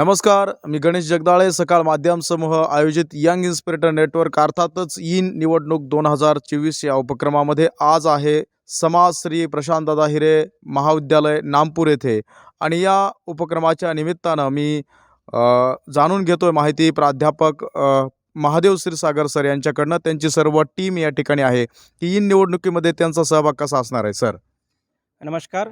नमस्कार मी गणेश जगदाळे सकाळ माध्यम समूह आयोजित यंग इन्स्पिरेटर नेटवर्क अर्थातच इन निवडणूक दोन हजार चोवीस या उपक्रमामध्ये आज आहे समाज श्री प्रशांतदादा हिरे महाविद्यालय नामपूर येथे. आणि या उपक्रमाच्या निमित्तानं मी जाणून जाणून घेतोय माहिती प्राध्यापक महादेव क्षीरसागर सर यांच्याकडनं. त्यांची सर्व टीम या ठिकाणी आहे. की इन निवडणुकीमध्ये त्यांचा सहभाग कसा असणार आहे सर? नमस्कार.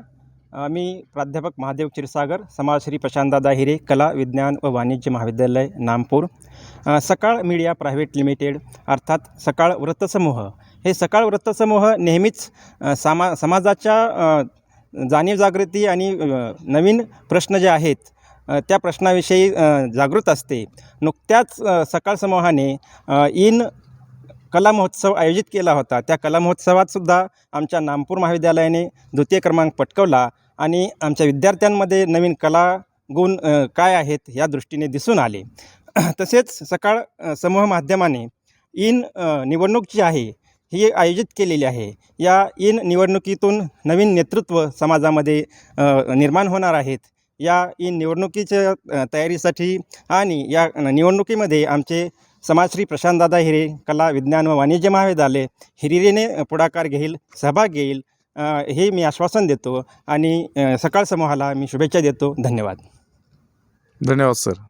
मी प्राध्यापक महादेव क्षीरसागर समाजश्री प्रशांतदादा हिरे कला विज्ञान व वाणिज्य महाविद्यालय नामपूर सकाळ मीडिया प्रायव्हेट लिमिटेड अर्थात सकाळ वृत्तसमूह हे सकाळ वृत्तसमूह नेहमीच सामा समाजाच्या जाणीव जागृती आणि नवीन प्रश्न जे आहेत त्या प्रश्नाविषयी जागृत असते. नुकत्याच सकाळ समूहाने इन कला महोत्सव आयोजित केला होता. त्या कला महोत्सवात सुद्धा आमच्या नामपूर महाविद्यालयाने द्वितीय क्रमांक पटकवला आणि आमच्या विद्यार्थ्यांमध्ये नवीन कला गुण काय आहेत या दृष्टीने दिसून आले. तसेच सकाळ समूह माध्यमाने इन निवडणूक जी आहे ही आयोजित केलेली आहे. या इन निवडणुकीतून नवीन नेतृत्व समाजामध्ये निर्माण होणार आहेत. या इन निवडणुकीच्या तयारीसाठी आणि या निवडणुकीमध्ये आमचे समाजश्री प्रशांतदादा हिरे कला विज्ञान व वाणिज्य महाविद्यालय हिरिरेने पुढाकार घेईल सहभाग घेईल हे मी आश्वासन देतो आणि सकाळ समूहाला मी शुभेच्छा देतो. धन्यवाद. धन्यवाद सर.